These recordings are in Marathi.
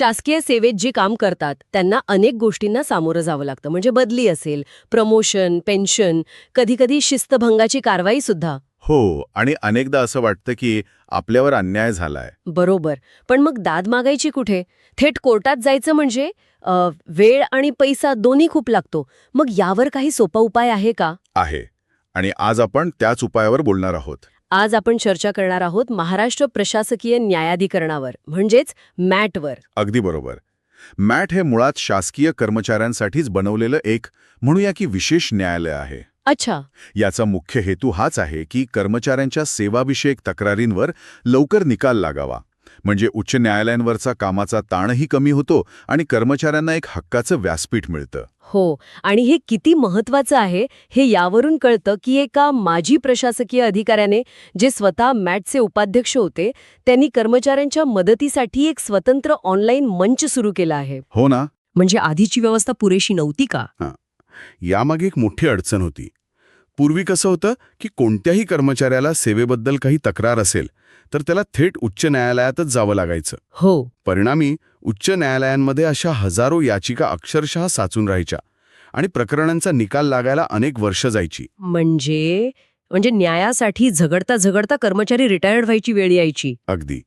शासकीय सेवेत जे काम करतात त्यांना अनेक गोष्टींना सामोरं जावं लागतं. म्हणजे बदली असेल प्रमोशन पेन्शन कधीकधी शिस्तभंगाची कारवाई सुद्धा. हो आणि अनेकदा असं वाटतं की आपल्यावर अन्याय झालाय. बरोबर. पण मग दाद मागायची कुठे? थेट कोर्टात जायचं म्हणजे अ, वेळ आणि पैसा दोन्ही खूप लागतो. मग यावर काही सोपा उपाय आहे का? आहे. आणि आज आपण त्याच उपायावर बोलणार आहोत. आज आपण चर्चा करणार आहोत महाराष्ट्र प्रशासकीय न्यायाधिकरणावर म्हणजेच मॅटवर. अगदी बरोबर. मॅट हे मुळात शासकीय कर्मचाऱ्यांसाठीच बनवलेलं एक म्हणूया की विशेष न्यायालय आहे. अच्छा. याचा मुख्य हेतू हाच आहे की कर्मचाऱ्यांच्या सेवाविषयक तक्रारींवर लवकर निकाल लागावा. म्हणजे उच्च न्यायालयांवरचा कामाचा ताणही कमी होतो आणि कर्मचाऱ्यांना एक हक्काचं व्यासपीठ मिळतं. हो आणि हे किती महत्वाचं आहे हे यावरून कळतं की एका माजी प्रशासकीय अधिकाऱ्याने जे स्वतः मॅटचे उपाध्यक्ष होते त्यांनी कर्मचाऱ्यांच्या मदतीसाठी एक स्वतंत्र ऑनलाईन मंच सुरू केला आहे. हो ना? म्हणजे आधीची व्यवस्था पुरेशी नव्हती का? यामागे एक मोठी अडचण होती. पूर्वी कसं होतं की कोणत्याही कर्मचाऱ्याला सेवेबद्दल काही तक्रार असेल तर त्याला थेट उच्च न्यायालयातच जावं लागायचं. हो. परिणामी उच्च न्यायालयांमध्ये अशा हजारो याचिका अक्षरशः साचून राहायच्या आणि प्रकरणांचा निकाल लागायला अनेक वर्ष जायची. म्हणजे म्हणजे न्यायासाठी झगडता झगडता कर्मचारी रिटायर्ड व्हायची वेळ यायची. अगदी.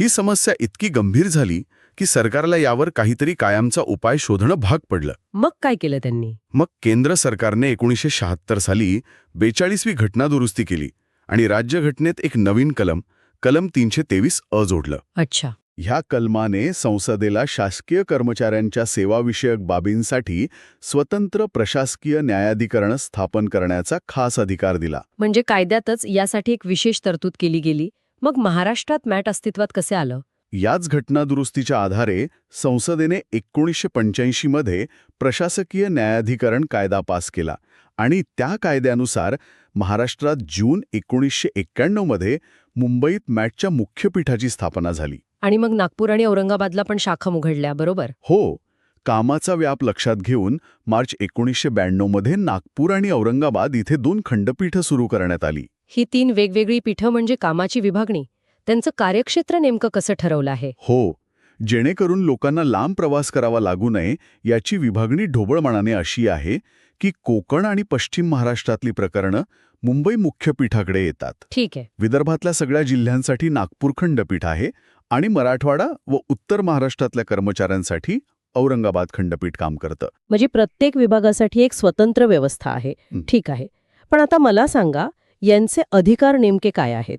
ही समस्या इतकी गंभीर झाली की सरकारला यावर काहीतरी कायमचा उपाय शोधणं भाग पडलं. मग काय केलं त्यांनी? मग केंद्र सरकारने एकोणीसशे शहात्तर साली बेचाळीसवी घटना दुरुस्ती केली आणि राज्यघटनेत एक नवीन कलम कलम तीनशे तेवीस अ जोडलं. अच्छा. ह्या कलमाने संसदेला शासकीय कर्मचाऱ्यांच्या सेवाविषयक बाबींसाठी स्वतंत्र प्रशासकीय न्यायाधिकरण स्थापन करण्याचा खास अधिकार दिला. म्हणजे कायद्यातच यासाठी एक विशेष तरतूद केली गेली. मग महाराष्ट्रात मॅट अस्तित्वात कसे आलं? याच घटना दुरुस्तीच्या आधारे संसदेने एकोणीसशे पंच्याऐंशीमध्ये प्रशासकीय न्यायाधिकरण कायदा पास केला. आणि त्या कायद्यानुसार महाराष्ट्रात जून एकोणीसशे एक्क्याण्णवमध्ये मुंबईत मॅटच्या मुख्य पीठाची स्थापना झाली. आणि मग नागपूर आणि औरंगाबादला पण शाखा उघडल्या बरोबर? हो. कामाचा व्याप लक्षात घेऊन मार्च एकोणीसशे ब्याण्णवमध्ये नागपूर आणि औरंगाबाद इथे दोन खंडपीठं सुरू करण्यात आली. ही तीन वेगवेगळी पीठं म्हणजे कामाची विभागणी. त्यांचं कार्यक्षेत्र नेमकं कसं ठरवलं आहे? हो. जेणेकरून लोकांना लांब प्रवास करावा लागू नये याची विभागणी ढोबळमानाने अशी आहे की कोकण आणि पश्चिम महाराष्ट्रातली प्रकरणं मुंबई मुख्य पीठाकडे येतात. ठीक आहे. विदर्भातल्या सगळ्या जिल्ह्यांसाठी नागपूर खंडपीठ आहे आणि मराठवाडा व उत्तर महाराष्ट्रातल्या कर्मचाऱ्यांसाठी औरंगाबाद खंडपीठ काम करतं. म्हणजे प्रत्येक विभागासाठी एक स्वतंत्र व्यवस्था आहे. ठीक आहे. पण आता मला सांगा यांचे अधिकार नेमके काय आहेत?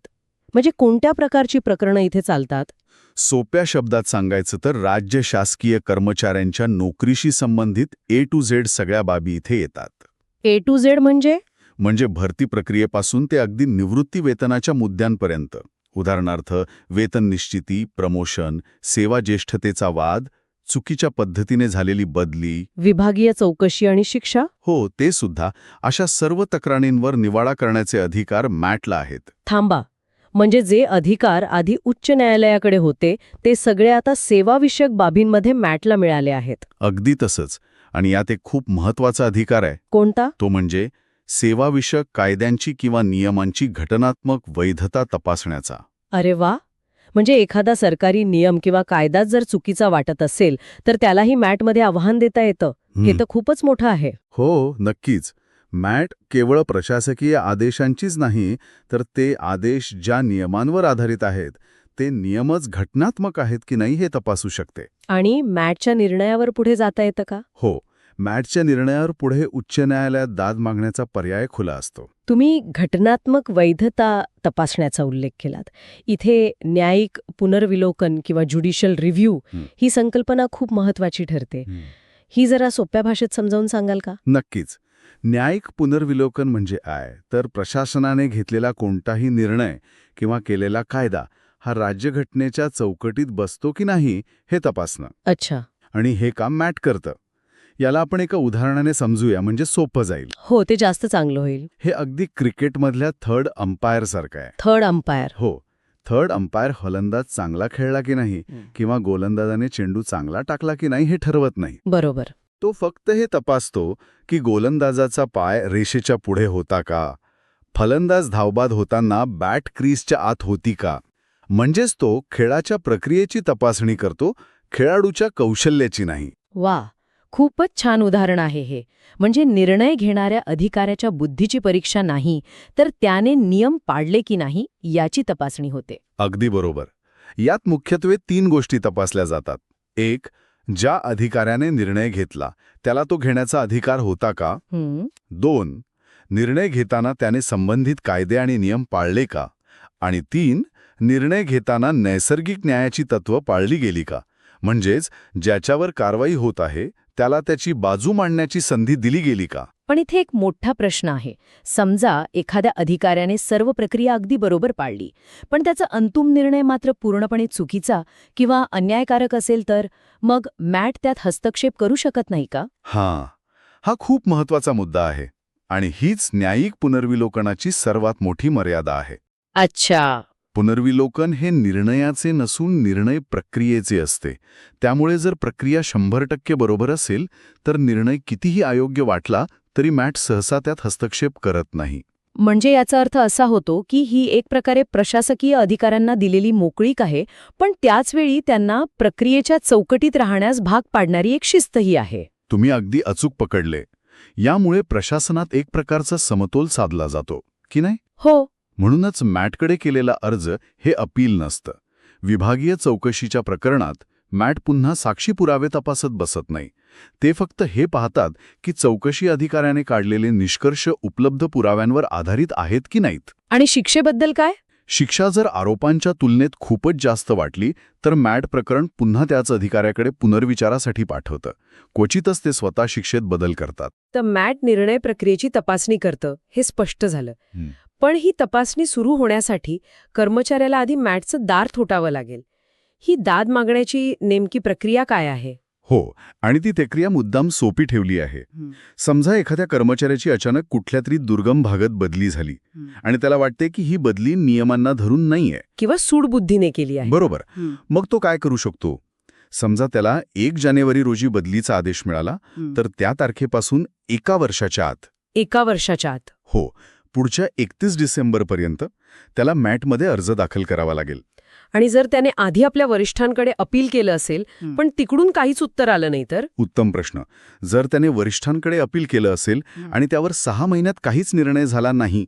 म्हणजे कोणत्या प्रकारची प्रकरणं इथे चालतात? सोप्या शब्दात सांगायचं तर राज्य शासकीय कर्मचाऱ्यांच्या नोकरीशी संबंधित ए टू झेड सगळ्या बाबी इथे येतात. ए टू झेड म्हणजे? म्हणजे भरती प्रक्रियेपासून ते अगदी निवृत्ती वेतनाच्या मुद्द्यांपर्यंत. उदाहरणार्थ वेतन निश्चिती प्रमोशन सेवा ज्येष्ठतेचा वाद चुकीच्या पद्धतीने झालेली बदली. विभागीय चौकशी आणि शिक्षा? हो ते सुद्धा. अशा सर्व तक्रारींवर निवाडा करण्याचे अधिकार मॅटला आहेत. थांबा. म्हणजे जे अधिकार आधी उच्च न्यायालयाकडे होते ते सगळे आता सेवाविषयक बाबींमध्ये मॅटला मिळाले आहेत. अगदी तसंच. आणि यात एक खूप महत्त्वाचा अधिकार आहे. कोणता? तो म्हणजे सेवाविषयक कायद्यांची किंवा नियमांची घटनात्मक वैधता तपासण्याचा. अरे वा! म्हणजे एखादा सरकारी नियम किंवा कायदाच जर चुकीचा वाटत असेल तर त्यालाही मॅटमध्ये आव्हान देता येतं. हे हं. तर खूपच मोठं आहे. हो नक्कीच. मॅट केवळ प्रशासकीय आदेशांचीच नाही तर ते आदेश ज्या नियमांवर आधारित आहेत ते नियमच घटनात्मक आहेत की नाही हे तपासू शकते. आणि मॅटच्या निर्णयावर पुढे जाता येतं का? हो. मॅटच्या निर्णयावर पुढे उच्च न्यायालयात दाद मागण्याचा पर्याय खुला असतो. तुम्ही घटनात्मक वैधता तपासण्याचा उल्लेख केलात. इथे न्यायिक पुनर्विलोकन किंवा ज्युडिशियल रिव्ह्यू हं. संकल्पना खूप महत्वाची ठरते. ही जरा सोप्या भाषेत समजावून सांगाल का? नक्कीच. न्यायिक पुनर्विलोकन म्हणजे काय? तर प्रशासनाने घेतलेला कोणताही निर्णय किंवा केलेला कायदा हा राज्यघटनेच्या चौकटीत बसतो की नाही हे तपासणं. अच्छा. आणि हे काम मॅट करतं. याला आपण एका उदाहरणाने समजूया म्हणजे सोपं जाईल. हो ते जास्त चांगलं होईल. हे अगदी क्रिकेटमधल्या थर्ड अंपायर सारखं आहे. Third umpire. हो थर्ड अंपायर फलंदाज चांगला खेळला की नाही किंवा गोलंदाजाने चेंडू चांगला टाकला की नाही हे ठरवत नाही. बरोबर. तो फक्त हे तपासतो की गोलंदाजाचा पाय रेषेच्या पुढे होता का? फलंदाज धावबाद होताना बॅट क्रीजच्या आत होती का? म्हणजेच तो खेळाच्या प्रक्रियेची तपासणी करतो खेळाडूच्या कौशल्याची नाही. वा खूपच छान उदाहरण आहे हे. म्हणजे निर्णय घेणाऱ्या अधिकाऱ्याच्या बुद्धीची परीक्षा नाही तर त्याने नियम पाळले की नाही याची तपासणी होते. अगदी बरोबर. यात मुख्यत्वे तीन गोष्टी तपासल्या जातात. एक ज्या अधिकाऱ्याने निर्णय घेतला त्याला तो घेण्याचा अधिकार होता का? दोन निर्णय घेताना त्याने संबंधित कायदे आणि नियम पाळले का? आणि तीन निर्णय घेताना नैसर्गिक न्यायाची तत्त्व पाळली गेली का? म्हणजेच ज्याच्यावर कारवाई होत आहे त्याला त्याची बाजू मांडण्याची संधी दिली गेली का? पण इथे एक मोठा प्रश्न आहे. समजा एखाद्या अधिकाऱ्याने सर्व प्रक्रिया अगदी बरोबर पाळली पण त्याचा अंतिम निर्णय मात्र पूर्णपणे चुकीचा किंवा अन्यायकारक असेल तर मग मॅट त्यात हस्तक्षेप करू शकत नाही का? हां. हा खूप महत्त्वाचा मुद्दा आहे आणि हीच न्यायिक पुनर्विलोकनाची सर्वात मोठी मर्यादा आहे. अच्छा. पुनर्विलोकन हे निर्णयाचे नसून निर्णय प्रक्रियेचे असते. त्यामुळे जर प्रक्रिया शंभर टक्के बरोबर असेल तर निर्णय कितीही अयोग्य वाटला तरी मॅट सहसा त्यात हस्तक्षेप करत नाही. म्हणजे याचा अर्थ असा होतो की ही एक प्रकारे प्रशासकीय अधिकाऱ्यांना दिलेली मोकळीक आहे पण त्याचवेळी त्यांना प्रक्रियेच्या चौकटीत राहण्यास भाग पाडणारी एक शिस्तही आहे. तुम्ही अगदी अचूक पकडले. यामुळे प्रशासनात एक प्रकारचा समतोल साधला जातो की नाही? हो म्हणूनच मॅटकडे केलेला अर्ज हे अपील नसतं. विभागीय चौकशीच्या प्रकरणात मॅट पुन्हा साक्षी पुरावे तपासत बसत नाही. ते फक्त हे पाहतात की चौकशी अधिकाऱ्याने काढलेले निष्कर्ष उपलब्ध पुराव्यांवर आधारित आहेत की नाहीत. आणि शिक्षेबद्दल काय? शिक्षा जर आरोपांच्या तुलनेत खूपच जास्त वाटली तर मॅट प्रकरण पुन्हा त्याच अधिकाऱ्याकडे पुनर्विचारासाठी पाठवतं. क्वचितच ते स्वतः शिक्षेत बदल करतात. तर मॅट निर्णय प्रक्रियेची तपासणी करतं हे स्पष्ट झालं. पण ही तपासणी सुरू होण्यासाठी कर्मचाऱ्याला आधी मॅटचं दार थोटावं लागेल. ही दाद मागण्याची नेमकी प्रक्रिया काय आहे? हो आणि ती प्रक्रिया मुद्दाम सोपी ठेवली आहे. समजा एखाद्या कर्मचाऱ्याची अचानक कुठल्या तरी दुर्गम भागात बदली झाली आणि त्याला वाटते की ही बदली नियमांना धरून नाहीये. किंवा सूडबुद्धीने केली आहे. बरोबर. मग तो काय करू शकतो? समजा त्याला एक जानेवारी रोजी बदलीचा आदेश मिळाला तर त्या तारखेपासून एका वर्षाच्या आत. एका वर्षाच्या आत. हो पुढच्या एकतीस डिसेंबरपर्यंत त्याला मॅटमध्ये अर्ज दाखल करावा लागेल. आणि जर त्याने आधी आपल्या वरिष्ठांकडे अपील केलं असेल. पण तिकडून काहीच उत्तर आलं नाही तर? उत्तम प्रश्न. जर त्याने वरिष्ठांकडे अपील केलं असेल आणि त्यावर सहा महिन्यात काहीच निर्णय झाला नाही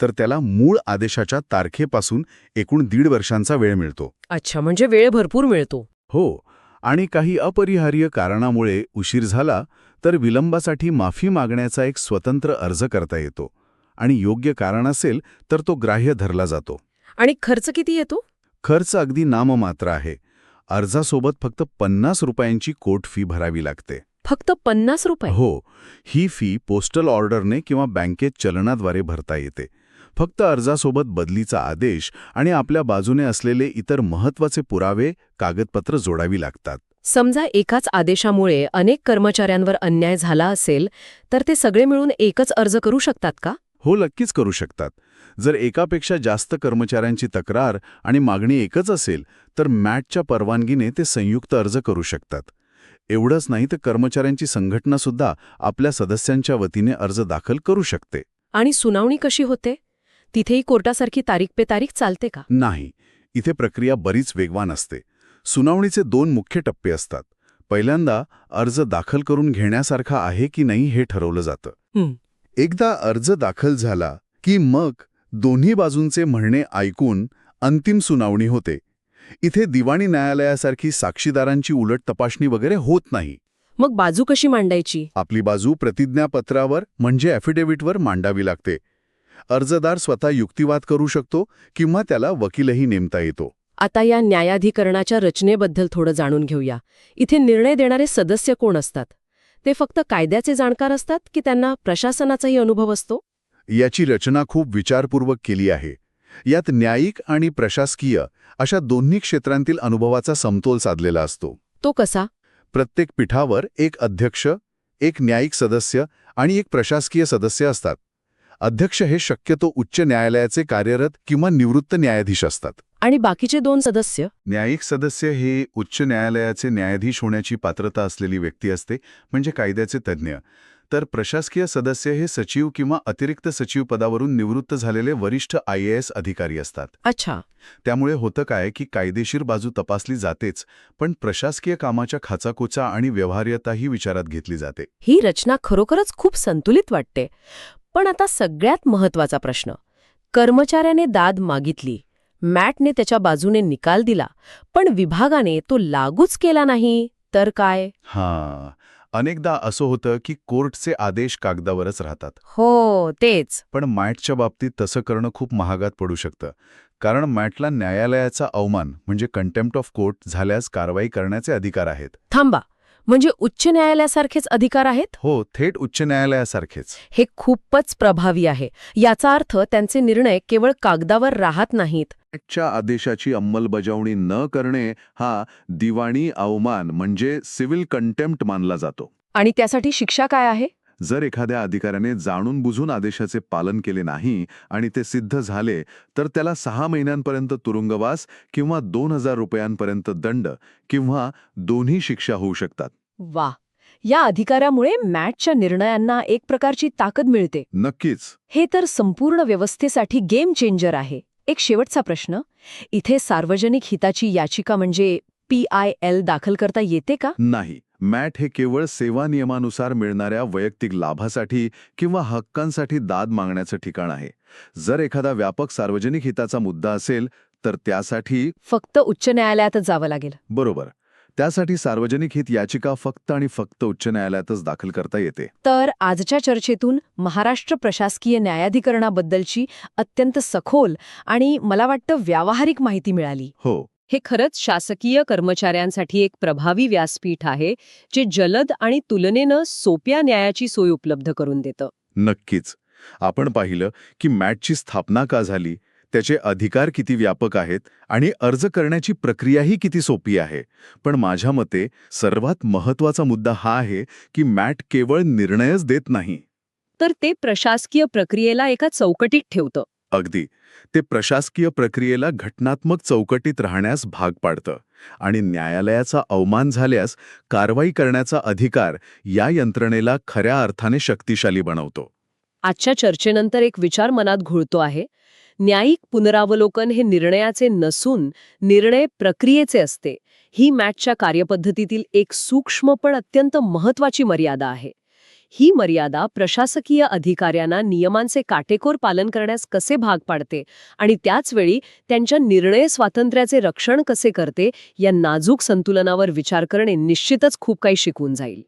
तर त्याला मूळ आदेशाच्या तारखेपासून एकूण दीड वर्षांचा वेळ मिळतो. अच्छा म्हणजे वेळ भरपूर मिळतो. हो आणि काही अपरिहार्य कारणामुळे उशीर झाला तर विलंबासाठी माफी मागण्याचा एक स्वतंत्र अर्ज करता येतो. आणि योग्य कारण असेल तर तो ग्राह्य धरला जातो. आणि खर्च किती येतो? खर्च अगदी नाममात्र आहे. अर्जासोबत फक्त पन्नास रुपयांची कोर्ट फी भरावी लागते. फक्त पन्नास रुपये? हो. ही फी पोस्टल ऑर्डरने किंवा बँकेत चलनाद्वारे भरता येते. फक्त अर्जासोबत बदलीचा आदेश आणि आपल्या बाजूने असलेले इतर महत्त्वाचे पुरावे कागदपत्र जोडावी लागतात. समजा एकाच आदेशामुळे अनेक कर्मचाऱ्यांवर अन्याय झाला असेल तर ते सगळे मिळून एकच अर्ज करू शकतात का? हो नक्कीच करू शकतात. जर एकापेक्षा जास्त कर्मचाऱ्यांची तक्रार आणि मागणी एकच असेल तर मॅटच्या परवानगीने ते संयुक्त अर्ज करू शकतात. एवढंच नाही तर कर्मचाऱ्यांची संघटनासुद्धा आपल्या सदस्यांच्या वतीने अर्ज दाखल करू शकते. आणि सुनावणी कशी होते? तिथेही कोर्टासारखी तारीख पे तारीख चालते का? नाही. इथे प्रक्रिया बरीच वेगवान असते. सुनावणीचे दोन मुख्य टप्पे असतात. पहिल्यांदा अर्ज दाखल करून घेण्यासारखा आहे की नाही हे ठरवलं जातं. एकदा अर्ज दाखल झाला की मग दोन्ही बाजूंचे म्हणणे ऐकून अंतिम सुनावणी होते. इथे दिवाणी न्यायालयासारखी साक्षीदारांची उलट तपासणी वगैरे होत नाही. मग बाजू कशी मांडायची? आपली बाजू प्रतिज्ञापत्रावर म्हणजे ॲफिडेव्हिटवर मांडावी लागते. अर्जदार स्वतः युक्तिवाद करू शकतो किंवा त्याला वकीलही नेमता येतो. आता या न्यायाधिकरणाच्या रचनेबद्दल थोडं जाणून घेऊया. इथे निर्णय देणारे सदस्य कोण असतात? ते फक्त कायद्याचे जाणकार असतात की त्यांना प्रशासनाचाही अनुभव असतो? याची रचना खूप विचारपूर्वक केली आहे. यात न्यायिक आणि प्रशासकीय अशा दोन्ही क्षेत्रांतील अनुभवाचा समतोल साधलेला असतो. तो कसा? प्रत्येक पीठावर एक अध्यक्ष एक न्यायिक सदस्य आणि एक प्रशासकीय सदस्य असतात. अध्यक्ष हे शक्यतो उच्च न्यायालयाचे कार्यरत किंवा निवृत्त न्यायाधीश असतात. आणि बाकीचे दोन सदस्य? न्यायिक सदस्य हे उच्च न्यायालयाचे न्यायाधीश होण्याची पात्रता असलेली व्यक्ती असते म्हणजे कायद्याचे तज्ज्ञ. तर प्रशासकीय सदस्य हे सचिव किंवा अतिरिक्त सचिव पदावरून निवृत्त झालेले वरिष्ठ आय अधिकारी असतात. अच्छा. त्यामुळे होतं काय की कायदेशीर बाजू तपासली जातेच पण प्रशासकीय कामाच्या खाचाकोचा आणि व्यवहार्यताही विचारात घेतली जाते. ही रचना खरोखरच खूप संतुलित वाटते. पण आता सगळ्यात महत्त्वाचा प्रश्न. कर्मचाऱ्याने दाद मागितली. मॅटने त्याच्या बाजूने निकाल दिला. पण विभागाने तो लागूच केला नाही. तर काय? हां. अनेकदा असं होतं की कोर्टचे आदेश कागदावरच राहतात. हो तेच. पण मॅटच्या बाबतीत तसं करणं खूप महागात पडू शकतं. कारण मॅटला न्यायालयाचा अवमान म्हणजे कंटेम्प्ट ऑफ कोर्ट झाल्यास कारवाई करण्याचे अधिकार आहेत. थांबा. म्हणजे उच्च न्यायालयासारखेच अधिकार आहेत? हो थेट उच्च न्यायालयासारखेच. हे खूपच प्रभावी आहे. याचा अर्थ त्यांचे निर्णय केवळ कागदावर राहत नाहीत. च्या आदेशाची अंमलबजावणी न करणे हा दिवाणी अवमान म्हणजे सिव्हिल कंटेम्प्ट मानला जातो. आणि त्यासाठी शिक्षा काय आहे? जर एखाद्या अधिकाऱ्याने जाणून बुजून आदेशाचे पालन केले नाही आणि ते सिद्ध झाले तर त्याला सहा महिन्यांपर्यंत तुरुंगवास किंवा दोन हजार रुपयांपर्यंत दंड किंवा दोन्ही शिक्षा होऊ शकतात. वा या अधिकाऱ्यामुळे मॅटच्या निर्णयांना एक प्रकारची ताकद मिळते. नक्कीच. हे तर संपूर्ण व्यवस्थेसाठी गेम चेंजर आहे. एक शेवटचा प्रश्न. इथे सार्वजनिक हिताची याचिका म्हणजे पी आय एल दाखल करता येते का? नाही. मॅट हे केवळ सेवा नियमानुसार मिळणाऱ्या वैयक्तिक लाभासाठी किंवा हक्कांसाठी दाद मागण्याचं ठिकाण आहे. जर एखादा व्यापक सार्वजनिक हिताचा मुद्दा असेल तर त्यासाठी फक्त उच्च न्यायालयातच जावं लागेल. बरोबर. त्यासाठी सार्वजनिक हित याचिका फक्त आणि फक्त उच्च न्यायालयातच दाखल करता येते. तर आजच्या चर्चेतून महाराष्ट्र प्रशासकीय न्यायाधिकरणाबद्दलची अत्यंत सखोल आणि मला वाटतं व्यावहारिक माहिती मिळाली. हो. हे खरंच शासकीय कर्मचाऱ्यांसाठी एक प्रभावी व्यासपीठ आहे जे जलद आणि तुलनेनं सोप्या न्यायाची सोय उपलब्ध करून देतं. नक्कीच. आपण पाहिलं की मॅटची स्थापना का झाली त्याचे अधिकार किती व्यापक आहेत आणि अर्ज करण्याची प्रक्रियाही किती सोपी आहे. पण माझ्या मते सर्वात महत्त्वाचा मुद्दा हा आहे की मॅट केवळ निर्णयच देत नाही. तर ते प्रशासकीय प्रक्रियेला एका चौकटीत ठेवतं. अगदी. ते प्रशासकीय प्रक्रियेला घटनात्मक चौकटीत राहण्यास भाग पाडतं आणि न्यायालयाचा अवमान झाल्यास कारवाई करण्याचा अधिकार या यंत्रणेला खऱ्या अर्थाने शक्तिशाली बनवतो. आजच्या चर्चेनंतर एक विचार मनात घुळतो आहे. न्यायिक पुनरावलोकन हे निर्णयाचे नसून निर्णय प्रक्रियेचे असते. ही मॅचच्या कार्यपद्धतीतील एक सूक्ष्म पण अत्यंत महत्वाची मर्यादा आहे. ही मर्यादा प्रशासकीय अधिकाऱ्यांना नियमांचे काटेकोर पालन करण्यास कसे भाग पाडते आणि त्याचवेळी त्यांच्या निर्णय स्वातंत्र्याचे रक्षण कसे करते या नाजूक संतुलनावर विचार करणे निश्चितच खूप काही शिकून जाईल.